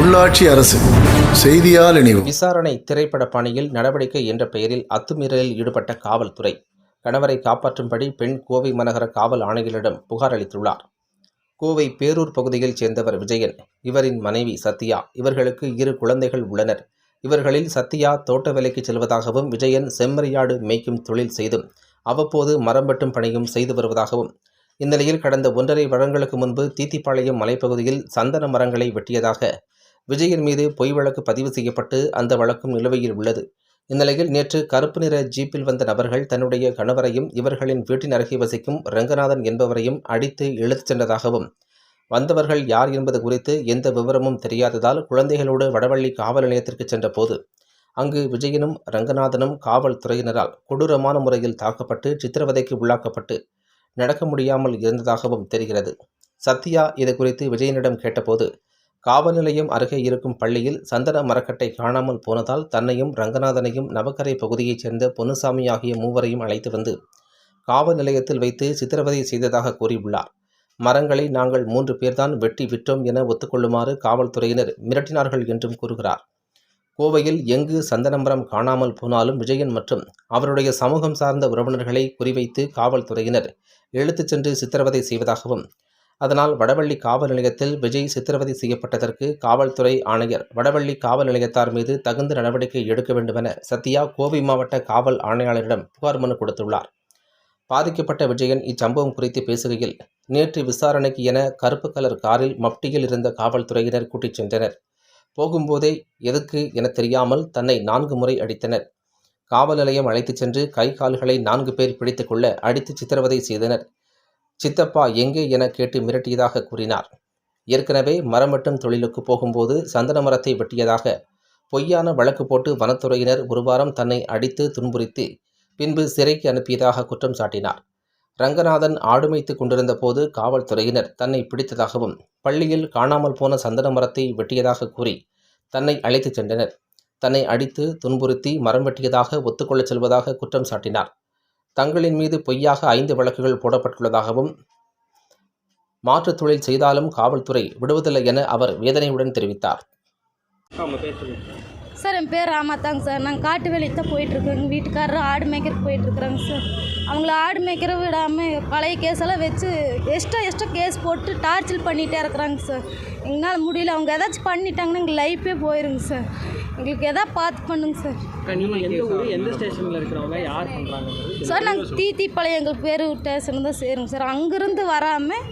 உள்ளாட்சி அரசு செய்தியால் இணைவு விசாரணை திரைப்பட பணியில் நடவடிக்கை என்ற பெயரில் அத்துமீறலில் ஈடுபட்ட காவல்துறை. கணவரை காப்பாற்றும்படி பெண் கோவை மாநகர காவல் ஆணையரிடம் புகார் அளித்துள்ளார். கோவை பேரூர் பகுதியில் சேர்ந்தவர் விஜயன் இவரின் மனைவி சத்யா இவர்களுக்கு இரு குழந்தைகள் உள்ளனர். இவர்களில் சத்யா தோட்ட வேலைக்கு செல்வதாகவும் விஜயன் செம்மறியாடு மேய்க்கும் தொழில் செய்தும் அவ்வப்போது மரம் வெட்டும் பணியும் செய்து வருவதாகவும் இந்நிலையில் கடந்த ஒன்றரை வருடங்களுக்கு முன்பு தீத்திப்பாளையம் மலைப்பகுதியில் சந்தன மரங்களை வெட்டியதாக விஜயின் மீது பொய் வழக்கு பதிவு செய்யப்பட்டு அந்த வழக்கும் நிலுவையில் உள்ளது. இந்நிலையில் நேற்று கருப்பு நிற ஜீப்பில் வந்த நபர்கள் தன்னுடைய கணவரையும் இவர்களின் வீட்டின் அருகே வசிக்கும் ரங்கநாதன் என்பவரையும் அடித்து இழுத்துச் சென்றதாகவும் வந்தவர்கள் யார் என்பது குறித்து எந்த விவரமும் தெரியாததால் குழந்தைகளோடு வடவள்ளி காவல் நிலையத்திற்கு சென்றபோது அங்கு விஜயனும் ரங்கநாதனும் காவல்துறையினரால் கொடூரமான முறையில் தாக்கப்பட்டு சித்திரவதைக்கு உள்ளாக்கப்பட்டு நடக்க முடியாமல் இருந்ததாகவும் தெரிகிறது. சத்யா இது குறித்து விஜயனிடம் கேட்டபோது காவல் நிலையம் அருகே இருக்கும் பள்ளியில் சந்தன மரக்கட்டை காணாமல் போனதால் தன்னையும் ரங்கநாதனையும் நவக்கரை பகுதியைச் சேர்ந்த பொன்னுசாமி ஆகிய மூவரையும் அழைத்து வந்து காவல் நிலையத்தில் வைத்து சித்திரவதை செய்ததாக கூறியுள்ளார். மரங்களை நாங்கள் மூன்று பேர்தான் வெட்டி விற்றோம் என ஒத்துக்கொள்ளுமாறு காவல்துறையினர் மிரட்டினார்கள் என்றும் கூறுகிறார். கோவையில் எங்கு சந்தனமரம் காணாமல் போனாலும் விஜயன் மற்றும் அவருடைய சமூகம் சார்ந்த உறவினர்களை குறிவைத்து காவல்துறையினர் இழுத்துச் சென்று சித்திரவதை செய்வதாகவும் அதனால் வடவள்ளி காவல் நிலையத்தில் விஜய் சித்திரவதை செய்யப்பட்டதற்கு காவல்துறை ஆணையர் வடவள்ளி காவல் நிலையத்தார் மீது தகுந்த நடவடிக்கை எடுக்க வேண்டுமென சத்யா கோவை மாவட்ட காவல் ஆணையாளரிடம் புகார் மனு கொடுத்துள்ளார். பாதிக்கப்பட்ட விஜயன் இச்சம்பவம் குறித்து பேசுகையில் நேற்று விசாரணைக்கு என கருப்பு கலர் காரில் மப்டியில் இருந்த காவல்துறையினர் கூட்டிச் சென்றனர். போகும்போதே எதுக்கு என தெரியாமல் தன்னை நான்கு முறை அடித்தனர். காவல் நிலையம் அழைத்துச் சென்று கை கால்களை நான்கு பேர் பிடித்துக்கொள்ள அடித்து சித்திரவதை செய்தனர். சித்தப்பா எங்கே என கேட்டு மிரட்டியதாக கூறினார். ஏற்கனவே மரம் வெட்டும் தொழிலுக்கு போகும்போது சந்தன மரத்தை வெட்டியதாக பொய்யான வழக்கு போட்டு வனத்துறையினர் ஒரு வாரம் தன்னை அடித்து துன்புறுத்தி பின்பு சிறைக்கு அனுப்பியதாக குற்றம் சாட்டினார். ரங்கநாதன் ஆடுமைத்து கொண்டிருந்த போது காவல்துறையினர் தன்னை பிடித்ததாகவும் பள்ளியில் காணாமல் போன சந்தன மரத்தை வெட்டியதாக கூறி தன்னை அழைத்துச் சென்றனர். தன்னை அடித்து துன்புறுத்தி மரம் வெட்டியதாக ஒத்துக்கொள்ளச் செல்வதாக குற்றம் சாட்டினார். தங்களின் மீது பொய்யாக ஐந்து வழக்குகள் போடப்பட்டுள்ளதாகவும் மாற்றுத் தொழில் செய்தாலும் காவல்துறை விடுவதில்லை என அவர் வேதனையுடன் தெரிவித்தார். சார் என் பேர் ராமாத்தாங்க சார். நாங்கள் காட்டு வேலைக்கு தான் போயிட்டுருக்கோம். எங்கள் வீட்டுக்காரர் ஆடு மேய்க்கிறக்கு போயிட்டுருக்குறாங்க சார். அவங்கள ஆடு மேய்க்கிற விடாமல் பழைய கேஸெல்லாம் வச்சு எக்ஸ்ட்ரா எக்ஸ்ட்ரா கேஸ் போட்டு டார்ச்சர் பண்ணிகிட்டே இருக்கிறாங்க சார். எங்களால் முடியல. அவங்க ஏதாச்சும் பண்ணிட்டாங்கன்னா எங்கள் லைஃபே போயிருங்க சார். எங்களுக்கு எதாவது பார்த்து பண்ணுங்க சார். அக்கா, நீங்க எந்த ஊர் எந்த ஸ்டேஷன்ல இருக்கிறவங்க யார் பண்றாங்க சார் நாங்கள் தீத்திப்பாளையம் எங்களுக்கு பேர் ஸ்டேஷன் தான் சேருங்க சார் அங்கேருந்து வராமல்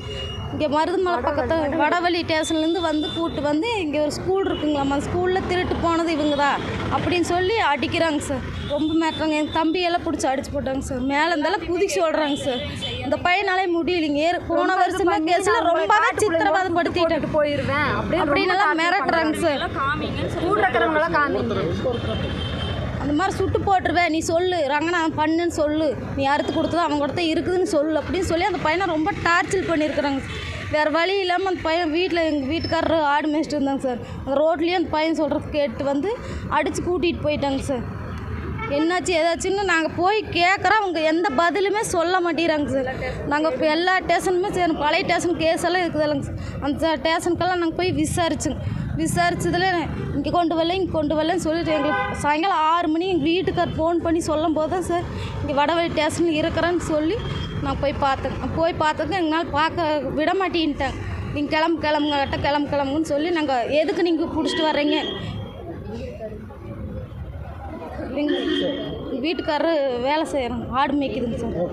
இங்கே மருதுமலை பக்கத்தில் வடவள்ளி ஸ்டேஷன்லேருந்து வந்து கூப்பிட்டு வந்து இங்கே ஒரு ஸ்கூல் இருக்குங்களாம்மா ஸ்கூலில் திருட்டு போனது இவங்க தான் அப்படின்னு சொல்லி அடிக்கிறாங்க சார் ரொம்ப மேட்டுறாங்க என் தம்பியெல்லாம் பிடிச்சி அடிச்சு போட்டாங்க சார் மேலே இருந்தாலும் குதிச்சு ஓடுறாங்க சார் இந்த பையனாலே முடியலைங்க. போன வருஷமே கேஸில் ரொம்பவே சித்திரவதம் படுத்திட்டு அப்படின்னு அப்படின்னு எல்லாம் மிரட்டுறாங்க சார் இந்த அந்த மாதிரி சுட்டு போட்டுருவேன் நீ சொல்லு. ரங்கனா பண்ணுன்னு சொல்லு. நீ அறுத்து கொடுத்தது அவங்க கூட இருக்குதுன்னு சொல்லு அப்படின்னு சொல்லி அந்த பையனை ரொம்ப டார்ச்சர் பண்ணியிருக்கிறாங்க வேறு வழி இல்லாமல் அந்த பையன் வீட்டில் எங்கள் வீட்டுக்காரர் ஆடு மேய்ச்சிட்டு இருந்தாங்க சார். அந்த ரோட்லேயே அந்த பையன் சொல்கிறது கேட்டு வந்து அடித்து கூட்டிகிட்டு போயிட்டாங்க சார். என்னாச்சு ஏதாச்சுன்னு நாங்கள் போய் கேட்குறோம் அவங்க எந்த பதிலுமே சொல்ல மாட்டேங்கிறாங்க சார். நாங்கள் இப்போ எல்லா ஸ்டேஷனுமே சரி பழைய ஸ்டேஷன் கேஸ் எல்லாம் இருக்குது இல்லைங்க சார். அந்த ஸ்டேஷனுக்கெல்லாம் நாங்கள் போய் விசாரிச்சோங்க விசாரிச்சதில் இங்கே கொண்டு வரல இங்கே கொண்டு வரலன்னு சொல்லிட்டு எங்களுக்கு சாயங்காலம் ஆறு மணி எங்கள் வீட்டுக்கார் ஃபோன் பண்ணி சொல்லும் போது தான் சார் இங்கே வடவழி ஸ்டேஷனில் இருக்கிறேன்னு சொல்லி நான் போய் பார்த்தேன். போய் பார்த்ததுக்கு எங்களால் பார்க்க விட மாட்டேன்ட்டாங்க. நீங்கள் கிளம்பு கிளம்புங்க கட்ட கிளம்பு கிளம்புன்னு சொல்லி நாங்கள் எதுக்கு நீங்கள் பிடிச்சிட்டு வர்றீங்க? எங்கள் வீட்டுக்காரரு வேலை செய்கிறோம் ஆடு மேய்க்குதுங்க சார்.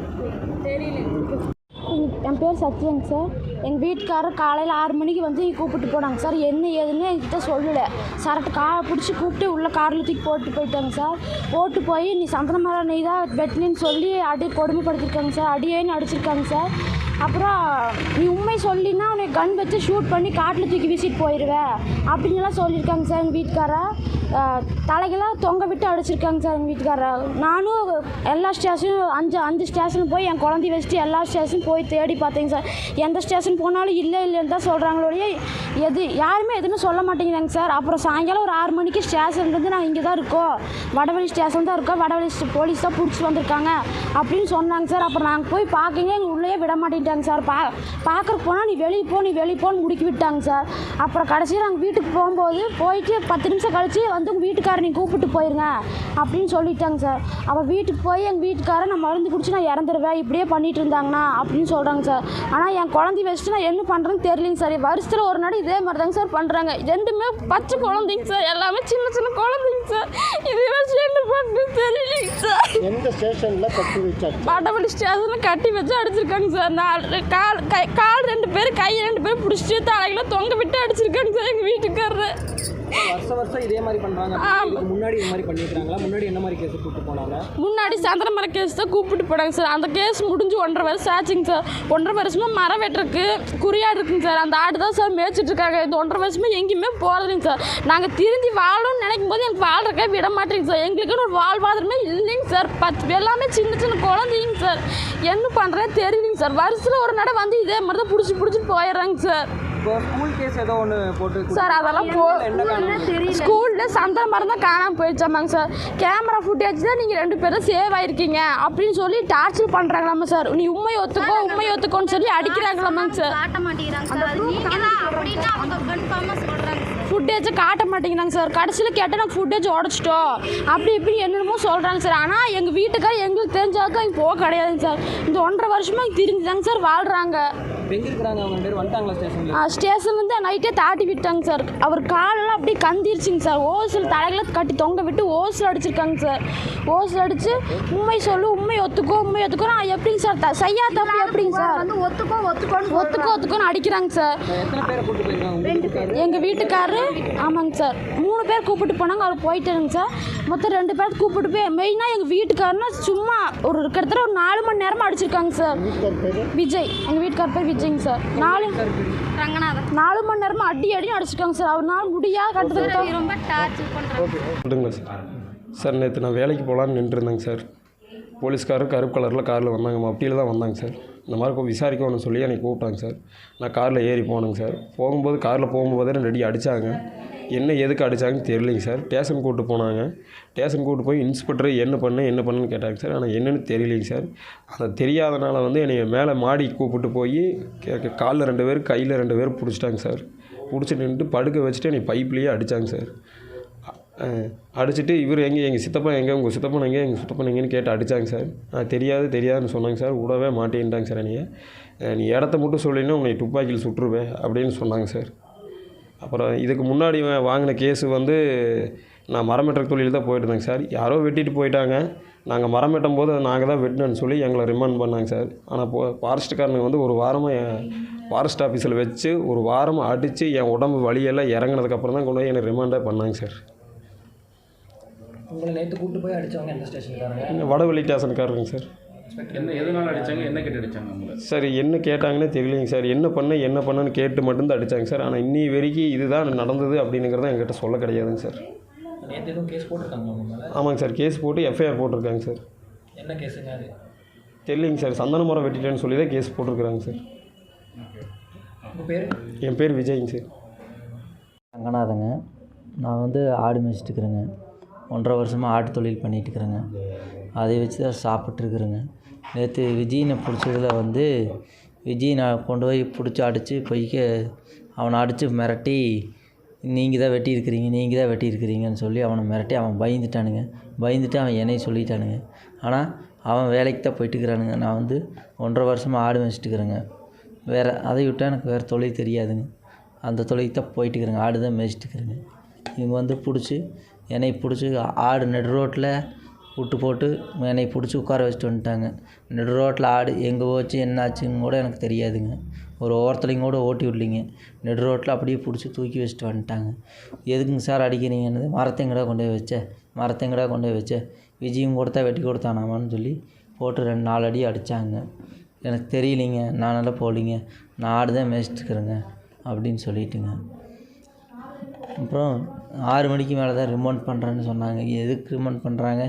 என் பேர் சத்யங்க சார். எங்கள் வீட்டுக்காரர் காலையில் ஆறு மணிக்கு வந்து கூப்பிட்டு போனாங்க சார். என்ன ஏதுன்னு என்கிட்ட சொல்லலை. சரட்டு கா பிடிச்சி கூப்பிட்டு உள்ளே காரில் தூக்கி போட்டு போயிட்டாங்க சார். போட்டு போய் நீ சந்தன மரம் நெய் தான் வெட்டினு சொல்லி அடி கொடுமைப்படுத்திருக்காங்க சார். அடியேன்னு அடிச்சிருக்காங்க சார். அப்புறம் நீ உண்மை சொல்லினா உன்னை கன் வச்சு ஷூட் பண்ணி காட்டில் தூக்கி வீசிட்டு போயிடுவேன் அப்படின்லாம் சொல்லியிருக்காங்க சார் எங்கள் வீட்டுக்காரா தலைகளாக தலைகெல்லாம் தொங்க விட்டு அடிச்சிருக்காங்க சார் எங்கள் வீட்டுக்காரா நானும் எல்லா ஸ்டேஷனும் அஞ்சு அஞ்சு ஸ்டேஷன் போய் என் குழந்தைய வச்சுட்டு எல்லா ஸ்டேஷனும் போய் தேடி பார்த்தேங்க சார் எந்த ஸ்டேஷன் போனாலும் இல்லை இல்லைன்னு தான் சொல்கிறாங்களோடைய எது யாருமே எதுவுமே சொல்ல மாட்டேங்கிறாங்க சார் அப்புறம் சாயங்காலம் ஒரு ஆறு மணிக்கு ஸ்டேஷன்லேருந்து நாங்கள் இங்கே தான் இருக்கோம். வடவழி ஸ்டேஷன் தான் இருக்கோம். வடவழி ஸ்டே- போலீஸ் தான் பிடிச்சி வந்திருக்காங்க அப்படின்னு சொன்னாங்க சார் அப்புறம் நாங்கள் போய் பார்க்கங்க எங்கள் உள்ளேயே விட பண்ணிட்டாங்க சார். பா பார்க்குறக்கு போனால் நீ வெளியே போ நீ வெளியே போன்னு முடுக்கி விட்டாங்க சார். அப்புறம் கடைசியில் நாங்கள் வீட்டுக்கு போகும்போது போயிட்டு பத்து நிமிஷம் கழிச்சு வந்து உங்கள் வீட்டுக்காரர் நீ கூப்பிட்டு போயிருங்க அப்படின்னு சொல்லிட்டாங்க சார். அவள் வீட்டுக்கு போய் எங்கள் வீட்டுக்காரர் நான் மருந்து குடிச்சு நான் இறந்துருவேன் இப்படியே பண்ணிட்டு இருந்தாங்கண்ணா அப்படின்னு சொல்கிறாங்க சார். ஆனால் என் குழந்தைய வச்சுட்டு நான் என்ன பண்ணுறேன்னு தெரியலைங்க சார். வருஷத்தில் ஒரு நாள் இதே மாதிரி தாங்க சார் பண்ணுறாங்க ரெண்டுமே பச்சை குழந்தைங்க சார். எல்லாமே சின்ன சின்ன குழந்தைங்க சார். இதே வச்சு என்ன பண்ணுறது தெரியலைங்க எந்த ஸ்டேஷனில் கட்டி வச்சாச்சு? வடபள்ளி ஸ்டேஷனில் கட்டி வச்சு அடிச்சிருக்காங்க சார். நாலு கால் கை கால் ரெண்டு பேர் கை ரெண்டு பேர் பிடிச்சிட்டு தலைகளை தொங்க விட்டு அடிச்சிருக்காங்க சார் எங்கள் வீட்டுக்காரரு. வருஷம் வருஷம் இதே மாதிரி பண்றாங்க. இதுக்கு முன்னாடி இது மாதிரி பண்ணிருக்காங்களா முன்னாடி என்ன மாதிரி கேஸ் கூட்டு போனாங்க? முன்னாடி சந்திரமர கேஸ் தான் கூப்பிட்டு போனாங்க சார் அந்த கேஸ் முடிஞ்சு ஒன்றரை வருஷம் ஆச்சுங்க சார் ஒன்றரை வருஷமா மரம் வெட்டுறதுக்கு குறியாடு இருக்குங்க சார் அந்த ஆடு தான் சார் மேய்ச்சிட்டு இருக்காங்க. இந்த ஒன்றரை வருஷமா எங்கேயுமே போகிறதில்லைங்க சார் நாங்கள் திருந்தி வாழணும்னு நினைக்கும் போது எனக்கு வாழ்றக்கே விட மாட்டேங்க சார் எங்களுக்குன்னு ஒரு வாழ்வாதாரமே இல்லைங்க சார் பத்து எல்லாமே சின்ன சின்ன குழந்தைங்க சார் என்ன பண்ணுறேன்னு தெரியலைங்க சார் வருஷத்தில் ஒரு நடை வந்து இதே மாதிரி தான் பிடிச்சி பிடிச்சிட்டு போயிடுறாங்க சார் இப்போ ஸ்கூல் கேஸ் ஏதோ ஒன்று போட்டு சார் அதெல்லாம் போ ஸ்கூலில் சந்திர மரம் தான் காணாமல் போயிடுச்சாமாங்க சார் கேமரா ஃபுட்டேஜ் தான் நீங்கள் ரெண்டு பேரும் சேவ் ஆயிருக்கீங்க. அப்படின்னு சொல்லி டார்ச்சர் பண்ணுறாங்களாமா சார் நீ உண்மை ஒத்துக்கோ உண்மை ஒத்துக்கோன்னு சொல்லி அடிக்கிறாங்களாமாங்க சார் காட்ட மாட்டேங்கிறாங்க ஃபுட்டேஜை காட்ட மாட்டேங்கிறாங்க சார் கடைசியில் கேட்டால் நாங்கள் ஃபுட்டேஜ் உடச்சிட்டோம். அப்படி இப்படி என்னென்னமோ சொல்கிறாங்க சார் ஆனால் எங்கள் வீட்டுக்கார் எங்களுக்கு தெரிஞ்சாக்க இங்கே போக கிடையாதுங்க சார் இந்த ஒன்றரை வருஷமாக இங்கே தெரிஞ்சுதாங்க சார் வாழ்கிறாங்க எங்க இருக்கிறாங்க அவங்க ரெண்டு பேரும் வந்துட்டாங்களா ஸ்டேஷன்ல? ஸ்டேஷன் வந்து நைட்டே தாட்டி விட்டாங்க சார் அவர் காலெல்லாம் அப்படியே கந்திருச்சுங்க சார் ஓசில் தலைகளை கட்டி தொங்க விட்டு ஓசில் அடிச்சிருக்காங்க சார் ஓசில் அடித்து உண்மை சொல்லு உண்மை ஒத்துக்கோ உண்மை ஒத்துக்கோ. நான் எப்படிங்க சார் த செய்யா தப்பு எப்படிங்க சார் வந்து ஒத்துக்கோ ஒத்துக்கோன்னு ஒத்துக்கோ ஒத்துக்கோன்னு அடிக்கிறாங்க சார் எங்கள் வீட்டுக்காரரு ஆமாங்க சார் மூணு பேர் கூப்பிட்டு போனாங்க அவர் போயிட்டாருங்க சார். மொத்தம் ரெண்டு பேர் கூப்பிட்டு போய் மெயினாக எங்கள் வீட்டுக்காரனா சும்மா ஒரு கிட்டத்தட்ட ஒரு நாலு மணி நேரமாக அடிச்சிருக்காங்க சார். விஜய் எங்கள் வீட்டுக்கார் பேர் விஜய்ங்க சார். நாலு ரங்கநாதன் நாலு மணி நேரமாக அடி அடி அடிச்சிருக்காங்க சார். அவர்னால முடியா கட்டுறதுக்கு ரொம்ப டார்ச்சர் பண்ணுறாங்க சார். சார் நேற்று நான் வேலைக்கு போகலான்னு நின்றுருந்தேங்க சார். போலீஸ்காரர் கருப்பு கலரில் காரில் வந்தாங்க. மப்டியில் தான் வந்தாங்க சார். இந்த மாதிரி விசாரிக்கணும்னு சொல்லி என்னை கூப்பிட்டாங்க சார். நான் காரில் ஏறி போனேங்க சார். போகும்போது காரில் போகும்போதே ரெண்டு அடி அடித்தாங்க என்ன எதுக்கு அடித்தாங்கன்னு தெரியலைங்க சார். ஸ்டேஷன் கூப்பிட்டு போனாங்க. ஸ்டேஷன் கூப்பிட்டு போய் இன்ஸ்பெக்டர் என்ன பண்ண என்ன பண்ணுன்னு கேட்டாங்க சார். ஆனால் என்னென்னு தெரியலைங்க சார். அதை தெரியாதனால வந்து என்னை மேலே மாடி கூப்பிட்டு போய் காலில் ரெண்டு பேர் கையில் ரெண்டு பேர் பிடிச்சிட்டாங்க சார். பிடிச்சி நின்றுட்டு படுக்க வச்சுட்டு என்னை பைப்லேயே அடித்தாங்க சார். அடிச்சுட்டு இவர் எங்கே எங்கள் சித்தப்பா எங்கே உங்கள் சித்தப்பன் எங்கே எங்கள் சித்தப்பன் எங்கேன்னு கேட்டு அடித்தாங்க சார். நான் தெரியாது தெரியாதுன்னு சொன்னாங்க சார். விடவே மாட்டேன்ட்டாங்க சார் என்னைய. நீ இடத்த மட்டும் சொல்லினா உன்னை துப்பாக்கியில் சுட்டுருவேன் அப்படின்னு சொன்னாங்க சார். அப்புறம் இதுக்கு முன்னாடி வாங்கின கேஸு வந்து நான் மரம் வெட்டுற தொழில் தான் போயிட்டு இருந்தேங்க சார். யாரோ வெட்டிட்டு போயிட்டாங்க. நாங்கள் மரம் வெட்டும் போது நாங்கள் தான் வெட்டினோன்னு சொல்லி எங்களை ரிமாண்ட் பண்ணாங்க சார். ஆனால் போ ஃபாரஸ்ட்டுக்காரனுங்க வந்து ஒரு வாரமாக ஃபாரஸ்ட் ஆஃபீஸில் வச்சு ஒரு வாரம் அடித்து என் உடம்பு வலியெல்லாம் இறங்குனதுக்கப்புறம் தான் கொண்டு போய் என்னை ரிமாண்டே பண்ணாங்க சார். உங்களை நேற்று கூட்டு போய் அடிச்சவங்க எந்த ஸ்டேஷனுக்காரங்க என்ன வடவள்ளி ஸ்டேஷனுக்காரருங்க சார். என்ன எதனால் அடிச்சாங்க? என்ன கேட்டு அடிச்சாங்க உங்களை சார் என்ன கேட்டாங்கன்னே தெரியலைங்க சார். என்ன பண்ண என்ன பண்ணன்னு கேட்டு மட்டும்தான் அடித்தாங்க சார். ஆனால் இன்னி வரைக்கும் இதுதான் நடந்தது அப்படிங்கிறத என்கிட்ட சொல்ல கிடையாதுங்க சார். கேஸ் போட்டிருக்காங்க ஆமாங்க சார். கேஸ் போட்டு எஃப்ஐஆர் போட்டிருக்காங்க சார். என்ன கேஸுங்க அது? தெரியலைங்க சார். சந்தன மரம் வெட்டிட்டேன்னு சொல்லி தான் கேஸ் போட்டிருக்கிறாங்க சார். உங்கள் பேர்? என் பேர் விஜய்ங்க சார். ரங்கநாதங்க. நான் வந்து ஆடு மேய்ச்சிட்டுருக்குறேங்க ஒன்றரை வருஷமாக ஆட்டு தொழில் பண்ணிகிட்ருக்குறேங்க அதை வச்சு தான் சாப்பிட்ருக்குறேங்க நேற்று விஜயினை பிடிச்சதுல வந்து விஜய் நான் கொண்டு போய் பிடிச்சி அடித்து பொய்க்க அவனை அடித்து மிரட்டி நீங்கள் தான் வெட்டியிருக்கிறீங்க நீங்கள் தான் வெட்டியிருக்கிறீங்கன்னு சொல்லி அவனை மிரட்டி அவன் பயந்துட்டானுங்க. பயந்துட்டு அவன் என்னைய சொல்லிட்டானுங்க. ஆனால் அவன் வேலைக்கு தான் போயிட்டுக்கிறானுங்க நான் வந்து ஒன்றரை வருஷமாக ஆடு மேய்ச்சிட்டுக்கிறேங்க வேறு அதை விட்டால் எனக்கு வேறு தொழில் தெரியாதுங்க. அந்த தொழிலுக்கு தான் போயிட்டுக்கிறேங்க ஆடு தான் மேய்ச்சிட்டுக்கிறேங்க இவங்க வந்து பிடிச்சி என்னை பிடிச்சி ஆடு நடு ரோட்டில் விட்டு போட்டு என்னை பிடிச்சி உட்கார வச்சுட்டு வந்துட்டாங்க. நடு ரோட்டில் ஆடு எங்கே போச்சு என்னாச்சுன்னு கூட எனக்கு தெரியாதுங்க. ஒரு ஓரத்துலையும் கூட ஓட்டி விடலிங்க. நெடு ரோட்டில் அப்படியே பிடிச்சி தூக்கி வச்சுட்டு வந்துட்டாங்க. எதுக்குங்க சார் அடிக்கிறீங்கன்னு மரத்தைங்கடா கொண்டு போய் வச்ச? மரத்தைங்கடா கொண்டு போய் வச்ச? விஜயும் கொடுத்தா வெட்டி கொடுத்தானாமான்னு சொல்லி போட்டு ரெண்டு நாலு அடி அடித்தாங்க எனக்கு தெரியலிங்க. நானெல்லாம் போகலிங்க. நான் ஆடு தான் மேய்ச்சிட்டுருக்குறேங்க அப்படின்னு சொல்லிட்டுங்க. அப்புறம் ஆறு மணிக்கு மேலே தான் ரிமௌண்ட் பண்ணுறேன்னு சொன்னாங்க. எதுக்கு ரிமௌண்ட் பண்ணுறாங்க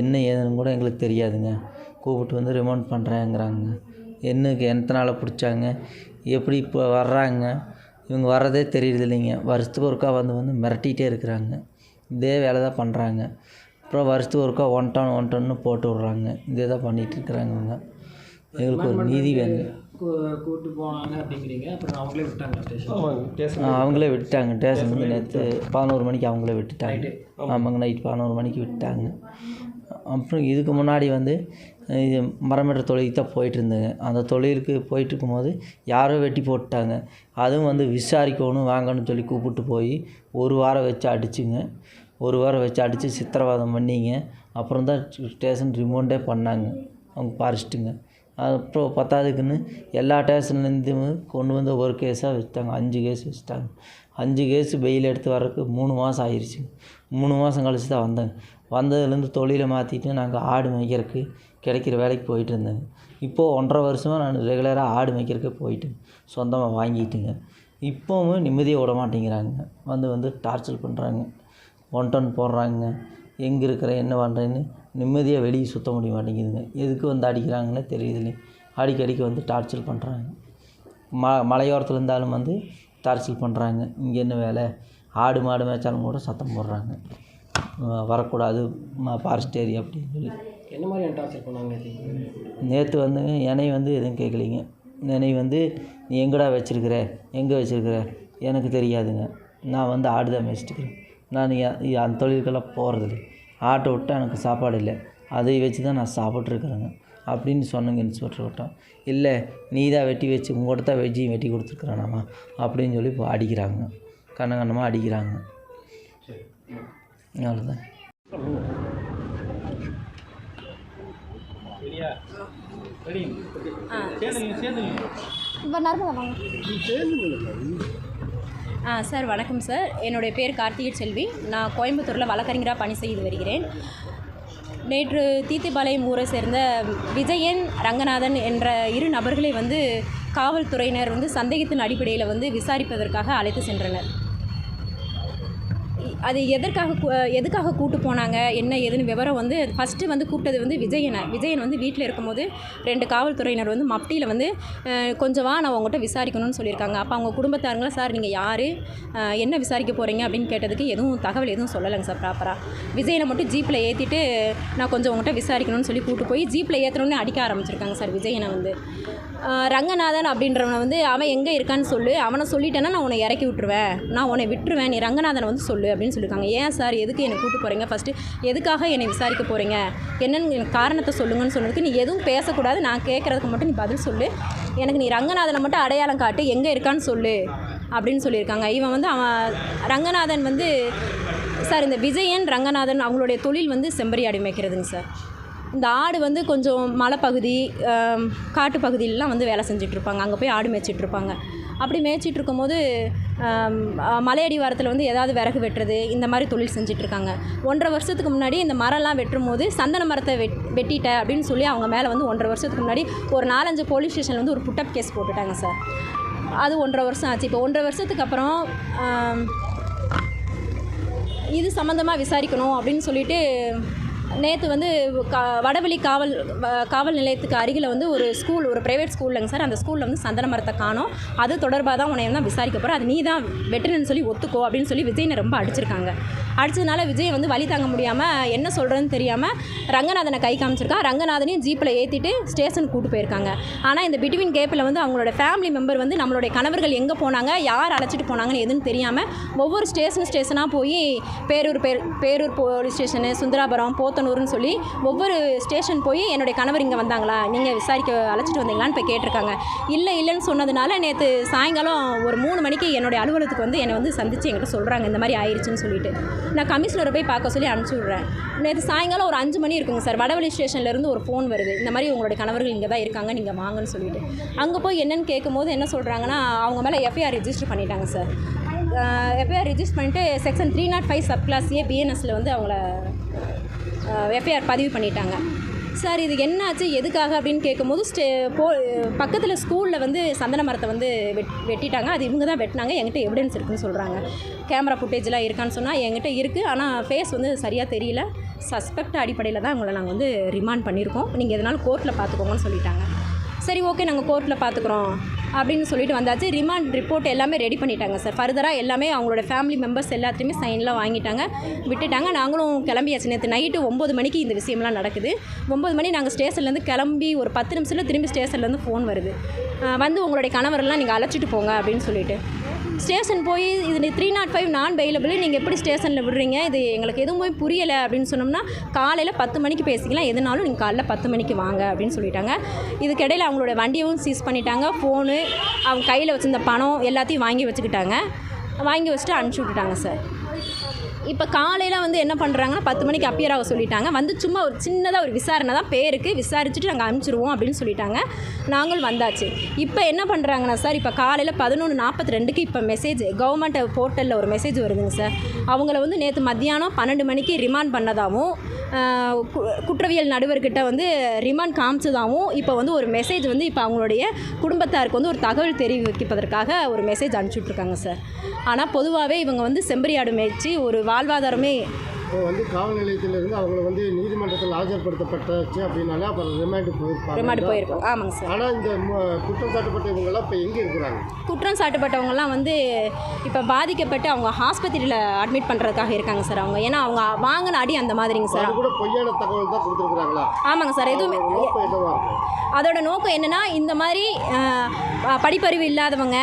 என்ன ஏதுன்னு கூட எங்களுக்கு தெரியாதுங்க. கூப்பிட்டு வந்து ரிமௌண்ட் பண்ணுறேங்கிறாங்க என்னக்கு எத்தனை நாளாக பிடிச்சாங்க? எப்படி இப்போ வர்றாங்க? இவங்க வர்றதே தெரியுது இல்லைங்க வருஷத்துக்கு ஒருக்கா வந்து வந்து மிரட்டிகிட்டே இருக்கிறாங்க. இதே வேலை தான் பண்ணுறாங்க அப்புறம் வருஷத்துக்கு ஒருக்கா ஒன் டன் ஒன் டன்னு போட்டு விட்றாங்க. இதே தான் பண்ணிகிட்டு இருக்கிறாங்க இவங்க. எங்களுக்கு ஒரு நீதி வேணும் கூட்டு போனாங்க அப்படிங்கிறீங்க. அப்புறம் அவங்களே விட்டாங்க ஸ்டேஷன் அவங்களே விட்டாங்க ஸ்டேஷன் வந்து நேற்று பதினோரு மணிக்கு அவங்களே விட்டுட்டாங்க. ஆமாங்க நைட் பதினோரு மணிக்கு விட்டாங்க அப்புறம் இதுக்கு முன்னாடி வந்து இது மரமெட்டுற தொழிலுக்கு தான் போயிட்டு இருந்தேங்க. அந்த தொழிலுக்கு போயிட்டு இருக்கும்போது யாரோ வெட்டி போட்டுட்டாங்க. அதுவும் வந்து விசாரிக்கணும் வாங்கன்னு சொல்லி கூப்பிட்டு போய் ஒரு வாரம் வச்சு அடிச்சுங்க. ஒரு வாரம் வச்சு அடித்து சித்திரவதம் பண்ணிங்க. அப்புறம் தான் ஸ்டேஷன் ரிமோண்டே பண்ணாங்க. அவங்க ஃபாரஸ்ட்டுங்க அப்புறம் பத்தாதுக்குன்னு எல்லா ஸ்டேஷன்லேருந்தும் கொண்டு வந்து ஒரு கேஸாக வச்சுட்டாங்க. அஞ்சு கேஸ் வச்சுட்டாங்க. அஞ்சு கேஸ் பெயில் எடுத்து வர்றதுக்கு மூணு மாதம் ஆயிடுச்சு மூணு மாதம் கழிச்சு தான் வந்தேங்க வந்ததுலேருந்து தொழிலை மாற்றிட்டு நாங்கள் ஆடு மேய்க்கிறதுக்கு கிடைக்கிற வேலைக்கு போயிட்டு இருந்தேங்க இப்போது ஒன்றரை வருஷமாக நான் ரெகுலராக ஆடு மேய்க்கிறதுக்கு போயிட்டு சொந்தமாக வாங்கிட்டுங்க. இப்போவும் நிம்மதியாக விட மாட்டேங்கிறாங்க. வந்து வந்து டார்ச்சர் பண்ணுறாங்க ஒன் டன் போடுறாங்க. எங்கே இருக்கிற என்ன பண்ணுறேன்னு நிம்மதியாக வெளியே சுத்த முடிய மாட்டேங்குதுங்க. எதுக்கு வந்து அடிக்கிறாங்கன்னு தெரியுதுல்ல. அடிக்கடிக்கு வந்து டார்ச்சர் பண்ணுறாங்க ம மலையோரத்தில் இருந்தாலும் வந்து டார்ச்சர் பண்ணுறாங்க இங்கே என்ன வேலை? ஆடு மாடு மேய்ச்சாலும் கூட சத்தம் போடுறாங்க. வரக்கூடாது ஃபாரஸ்ட் ஏரியா அப்படின்னு சொல்லி. என்ன மாதிரியான டார்ச்சர் பண்ணாங்க நேற்று நேற்று வந்து என்னை வந்து எதுவும் கேட்கலிங்க. என்னை வந்து நீ எங்கடா வச்சிருக்கிற? எங்கே வச்சிருக்கிற? எனக்கு தெரியாதுங்க. நான் வந்து ஆடு தான் மேய்ச்சிட்டுக்கிறேன் நான் அந்த தொழிலுக்கெல்லாம் போகிறதில்ல ஆட்டை விட்டா எனக்கு சாப்பாடு இல்லை. அதை வச்சு தான் நான் சாப்பிட்ருக்குறேங்க அப்படின்னு சொன்னங்க விட்டோம் இல்லை நீ தான் வெட்டி வச்சு உங்கள்கிட்ட தான் வெஜ்ஜி வெட்டி கொடுத்துருக்குறானாமா? அப்படின்னு சொல்லி இப்போ அடிக்கிறாங்க. கண்ண கண்ணமாக அடிக்கிறாங்க. அவ்வளோதான் இப்போ நர்மதா வாங்க. சார் வணக்கம் சார். என்னுடைய பேர் கார்த்திகை செல்வி. நான் கோயம்புத்தூரில் வழக்கறிஞராக பணி செய்து வருகிறேன். நேற்று தீத்திபாளையம் ஊரை சேர்ந்த விஜயன் ரங்கநாதன் என்ற இரு நபர்களை வந்து காவல்துறையினர் வந்து சந்தேகத்தின் அடிப்படையில் வந்து விசாரிப்பதற்காக அழைத்து சென்றனர். அது எதற்காக எதுக்காக கூட்டு போனாங்க என்ன ஏதுன்னு விவரம் வந்து ஃபஸ்ட்டு வந்து கூப்பிட்டது வந்து விஜயனை. விஜயன் வந்து வீட்டில் இருக்கும்போது ரெண்டு காவல்துறையினர் வந்து மப்டியில் வந்து அஹ், கொஞ்சம் வா நான் உங்கள்கிட்ட விசாரிக்கணும்னு சொல்லியிருக்காங்க. அப்போ அவங்க குடும்பத்தாருங்களா சார் நீங்கள் யார்? என்ன விசாரிக்க போகிறீங்க அப்படின்னு கேட்டதுக்கு எதுவும் தகவல் எதுவும் சொல்லலைங்க சார் ப்ராப்பராக விஜயனை மட்டும் ஜீப்பில் ஏற்றிட்டு நான் கொஞ்சம் உங்கள்கிட்ட விசாரிக்கணும்னு சொல்லி கூப்பிட்டு போய் ஜீப்பில் ஏற்றணுன்னு அடிக்க ஆரம்பிச்சிருக்காங்க சார் விஜயனை வந்து. ரங்கநாதன் அப்படின்றவனை வந்து அவன் எங்கே இருக்கான்னு சொல்லு. அவனை சொல்லிட்டேன்னா நான் உன்னை இறக்கி விட்டுருவேன். நான் உன்னை விட்டுருவேன். நீ ரங்கநாதனை வந்து சொல்லு. அப்படின்னு சொல்லியிருக்காங்க. ஏன் சார் எதுக்கு என்னை கூட்டு போகிறீங்க ஃபஸ்ட்டு எதுக்காக என்னை விசாரிக்க போகிறீங்க என்னென்னு எனக்கு காரணத்தை சொல்லுங்கன்னு சொன்னதுக்கு நீ எதுவும் பேசக்கூடாது. நான் கேட்குறதுக்கு மட்டும் நீ பதில் சொல்லு. எனக்கு நீ ரங்கநாதனை மட்டும் அடையாளம் காட்டு எங்கே இருக்கான்னு சொல்லு அப்படின்னு சொல்லியிருக்காங்க. இவன் வந்து அவன் ரங்கநாதன் வந்து சார் இந்த விஜயன் ரங்கநாதன் அவங்களுடைய தொழில் வந்து செம்பரி ஆடு மேய்க்கிறதுங்க சார். இந்த ஆடு வந்து கொஞ்சம் மலைப்பகுதி காட்டுப்பகுதியிலலாம் காட்டு பகுதியிலலாம் வந்து வேலை செஞ்சிட்ருப்பாங்க. அங்கே போய் ஆடு மேய்ச்சிட்டு இருப்பாங்க அப்படி மேய்ச்சிட்டு இருக்கும்போது மலையடி வாரத்தில் வந்து ஏதாவது விறகு வெட்டுறது இந்த மாதிரி தொழில் செஞ்சிட்ருக்காங்க. ஒன்றரை வருஷத்துக்கு முன்னாடி இந்த மரம்லாம் வெட்டும் போது சந்தன மரத்தை வெட் வெட்டிட்ட அப்படின்னு சொல்லி அவங்க மேலே வந்து ஒன்றரை வருஷத்துக்கு முன்னாடி ஒரு நாலஞ்சு போலீஸ் ஸ்டேஷனில் வந்து ஒரு புட்டப் கேஸ் போட்டுட்டாங்க சார் அது ஒன்றரை வருஷம் ஆச்சு. இப்போ ஒன்றரை வருஷத்துக்கு அப்புறம் இது சம்மந்தமாக விசாரிக்கணும் அப்படின்னு சொல்லிட்டு நேற்று வந்து கா வடவழி காவல் காவல் நிலையத்துக்கு அருகில் வந்து ஒரு ஸ்கூல் ஒரு ப்ரைவேட் ஸ்கூல்லங்க சார். அந்த ஸ்கூலில் வந்து சந்தன மரத்தை காணோம். அது தொடர்பாக தான் உன்னை தான் விசாரிக்க போகிறேன் அது நீ தான் வெட்டுறன்னு சொல்லி ஒத்துக்கோ அப்படின்னு சொல்லி விஜயனை ரொம்ப அடிச்சிருக்காங்க. அடிச்சதுனால விஜய் வந்து வழி தாங்க முடியாமல் என்ன சொல்கிறதுன்னு தெரியாமல் ரங்கநாதனை கை காமிச்சிருக்கான் ரங்கநாதனையும் ஜீப்பில் ஏற்றிட்டு ஸ்டேஷனுக்கு கூட்டு போயிருக்காங்க. ஆனால் இந்த பிட்வீன் கேப்பில் வந்து அவங்களோட ஃபேமிலி மெம்பர் வந்து நம்மளுடைய கணவர்கள் எங்கே போனாங்க யார் அழைச்சிட்டு போனாங்கன்னு எதுன்னு தெரியாமல் ஒவ்வொரு ஸ்டேஷன் ஸ்டேஷனாக போய் பேரூர் பேர் பேரூர் போலீஸ் ஸ்டேஷனு சுந்தராபுரம் போத் போத்தனூர்னு சொல்லி ஒவ்வொரு ஸ்டேஷன் போய் என்னுடைய கணவர் இங்கே வந்தாங்களா? நீங்கள் விசாரிக்க அழைச்சிட்டு வந்தீங்களான்னு போய் கேட்டிருக்காங்க. இல்லை இல்லைன்னு சொன்னதுனால நேற்று சாயங்காலம் ஒரு மூணு மணிக்கு என்னுடைய அலுவலகத்துக்கு வந்து என்னை வந்து சந்தித்து என்கிட்ட சொல்கிறாங்க இந்த மாதிரி ஆயிடுச்சுன்னு சொல்லிட்டு. நான் கமிஷனரை போய் பார்க்க சொல்லி அனுப்பிச்சி விட்றேன். நேற்று சாயங்காலம் ஒரு அஞ்சு மணி இருக்குங்க சார். வடவழி ஸ்டேஷன்லேருந்து ஒரு ஃபோன் வருது. இந்த மாதிரி உங்களுடைய கணவர்கள் இங்கே தான் இருக்காங்க நீங்கள் வாங்கன்னு சொல்லிட்டு. அங்கே போய் என்னன்னு கேட்கும்போது என்ன சொல்கிறாங்கன்னா அவங்க மேலே எஃப்ஐஆர் ரெஜிஸ்டர் பண்ணிட்டாங்க சார். எஃப்ஐஆர் ரெஜிஸ்டர் பண்ணிட்டு section three nought five sub clause A பிஎன்எஸில் வந்து அவங்கள எஃப்ஐஆர் பதிவு பண்ணிட்டாங்க. சார் இது என்னாச்சு எதுக்காக அப்படின்னு கேட்கும்போது ஸ்டே போ பக்கத்தில் ஸ்கூலில் வந்து சந்தன மரத்தை வந்து வெட் வெட்டிட்டாங்க. அது இவங்க தான் வெட்டினாங்க. என்கிட்ட எவிடன்ஸ் இருக்குன்னு சொல்கிறாங்க கேமரா ஃபுட்டேஜ்லாம் இருக்கான்னு சொன்னால் என்கிட்ட இருக்குது ஆனால் ஃபேஸ் வந்து சரியாக தெரியல. சஸ்பெக்ட் அடிப்படையில் தான் உங்களை நாங்கள் வந்து ரிமாண்ட் பண்ணியிருக்கோம். நீங்கள் எதனாலும் கோர்ட்டில் பார்த்துக்கோங்கன்னு சொல்லிட்டாங்க. சரி ஓகே நாங்கள் கோர்ட்டில் பார்த்துக்குறோம் அப்படின்னு சொல்லிட்டு வந்தாச்சு. ரிமாண்ட் ரிப்போர்ட் எல்லாமே ரெடி பண்ணிட்டாங்க சார் ஃபர்தராக எல்லாமே அவங்களோட ஃபேமிலி மெம்பர்ஸ் எல்லாத்தையுமே சைன்லாம் வாங்கிட்டாங்க. விட்டுட்டாங்க. நாங்களும் கிளம்பியாச்சு. நேற்று நைட்டு ஒம்பது மணிக்கு இந்த விஷயம்லாம் நடக்குது. ஒம்பது மணி நாங்கள் ஸ்டேஷன்லேருந்து கிளம்பி ஒரு பத்து நிமிஷத்தில் திரும்பி ஸ்டேஷன்லேருந்து ஃபோன் வருது. வந்து உங்களுடைய கணவரெல்லாம் நீங்கள் அழைச்சிட்டு போங்க அப்படின்னு சொல்லிட்டு. ஸ்டேஷன் போய் இது three nought five non bailable நீங்கள் எப்படி ஸ்டேஷனில் விடுறீங்க? இது எங்களுக்கு எதுவுமே புரியலை அப்படின்னு சொன்னோம்னா காலையில் பத்து மணிக்கு பேசிக்கலாம். எதுனாலும் நீங்கள் காலைல பத்து மணிக்கு வாங்க அப்படின்னு சொல்லிட்டாங்க. இதுக்கிடையில் அவங்களோட வண்டியும் சீஸ் பண்ணிட்டாங்க. ஃபோனு அவங்க கையில் வச்சுருந்த பணம் எல்லாத்தையும் வாங்கி வச்சுக்கிட்டாங்க. வாங்கி வச்சுட்டு அனுப்பிச்சி விட்டுட்டாங்க சார் இப்போ காலையில் வந்து என்ன பண்ணுறாங்கன்னா பத்து மணிக்கு அப்பியர் ஆக சொல்லிட்டாங்க. வந்து சும்மா ஒரு சின்னதாக ஒரு விசாரணை தான் பேருக்கு விசாரிச்சுட்டு நாங்கள் அனுப்பிச்சிருவோம் அப்படின்னு சொல்லிட்டாங்க. நாங்கள் வந்தாச்சு. இப்போ என்ன பண்ணுறாங்கன்னா சார் இப்போ காலையில் பதினொன்று நாற்பத்தி ரெண்டுக்கு இப்போ மெசேஜ் கவர்மெண்ட் போர்ட்டலில் ஒரு மெசேஜ் வருதுங்க சார். அவங்கள வந்து நேற்று மத்தியானம் பன்னெண்டு மணிக்கு ரிமாண்ட் பண்ணதாகவும் குற்றவியல் நடுவர்கிட்ட வந்து ரிமாண்ட் காமிச்சதாகவும் இப்போ வந்து ஒரு மெசேஜ் வந்து இப்போ அவங்களுடைய குடும்பத்தாருக்கு வந்து ஒரு தகவல் தெரிவிப்பதற்காக ஒரு மெசேஜ் அனுப்பிச்சுட்ருக்காங்க சார் ஆனால் பொதுவாகவே இவங்க வந்து செம்பரியாடு மேய்ச்சி ஒரு வாழ்வாதாரமே இப்போ வந்து காவல் நிலையத்திலிருந்து அவங்கள வந்து நீதிமன்றத்தில் ஆஜர்படுத்தப்பட்டாச்சு அப்படின்னாலே அப்புறம் ரிமாண்டு போயிருப்பாங்க ரிமாண்ட் போயிருக்கோம். ஆமாங்க சார். ஆனால் இந்த குற்றம் சாட்டப்பட்ட இவங்கெல்லாம் இப்போ எங்கே இருக்கிறாங்க? குற்றம் சாட்டப்பட்டவங்கலாம் வந்து இப்போ பாதிக்கப்பட்டு அவங்க ஹாஸ்பத்திரியில் அட்மிட் பண்ணுறதுக்காக இருக்காங்க சார் அவங்க. ஏன்னா அவங்க வாங்கின அடி அந்த மாதிரிங்க சார். கூட பொய்யான தகவல் தான் கொடுத்துருக்குறாங்களா? ஆமாங்க சார். எதுவுமே அதோட நோக்கம் என்னென்னா இந்த மாதிரி படிப்பறிவு இல்லாதவங்க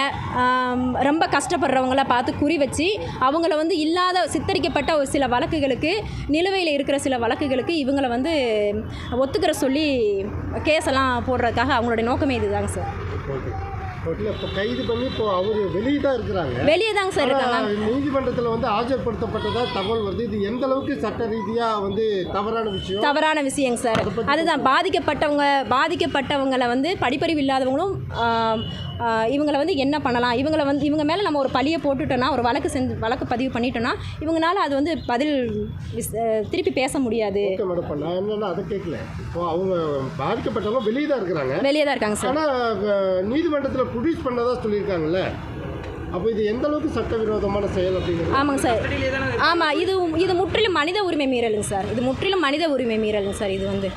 ரொம்ப கஷ்டப்படுறவங்கள பார்த்து குறி வச்சு அவங்கள வந்து இல்லாத சித்தரிக்கப்பட்ட ஒரு சில வழக்குகளுக்கு நிலுவையில் இருக்கிற சில வழக்குகளுக்கு இவங்கள வந்து ஒத்துக்கிற சொல்லி கேஸெல்லாம் போடுறதுக்காக அவங்களுடைய நோக்கமே இதுதாங்க சார். இப்போ கைது பண்ணி இப்போ அவர் வெளியே தான் இருக்கிறாங்க. வெளியே தாங்க சார் இருக்காங்க. நீதிமன்றத்தில் வந்து ஆஜர்படுத்தப்பட்டதா தகவல் வருது? இது எந்த அளவுக்கு சட்ட ரீதியாக வந்து தவறான விஷயம்? தவறான விஷயங்க சார். அதுதான் பாதிக்கப்பட்டவங்க பாதிக்கப்பட்டவங்களை வந்து படிப்பறிவு இல்லாதவங்களும் இவங்களை வந்து என்ன பண்ணலாம்? இவங்களை வந்து இவங்க மேலே நம்ம ஒரு பழியை போட்டுட்டோன்னா ஒரு வழக்கு செஞ்சு வழக்கு பதிவு பண்ணிட்டோன்னா இவங்களால அது வந்து பதில் திருப்பி பேச முடியாது. ஓகே மேடம் இப்போ நான் என்னன்னா அதை கேட்கல இப்போ அவங்க பாதிக்கப்பட்டவங்க வெளியே தான் இருக்கிறாங்க. வெளியே தான் இருக்காங்க சார். ஆனால் நீதிமன்றத்தில் ப்ரொடியூஸ் பண்ணதா சொல்லியிருக்காங்கல்ல? அப்போ இது எந்த அளவுக்கு சட்டவிரோதமான செயல் அப்படிங்கிறது? ஆமாங்க சார். ஆமாம் இது இது முற்றிலும் மனித உரிமை மீறலுங்க சார். இது முற்றிலும் மனித உரிமை மீறலுங்க சார் இது வந்து.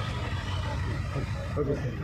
Okay sir.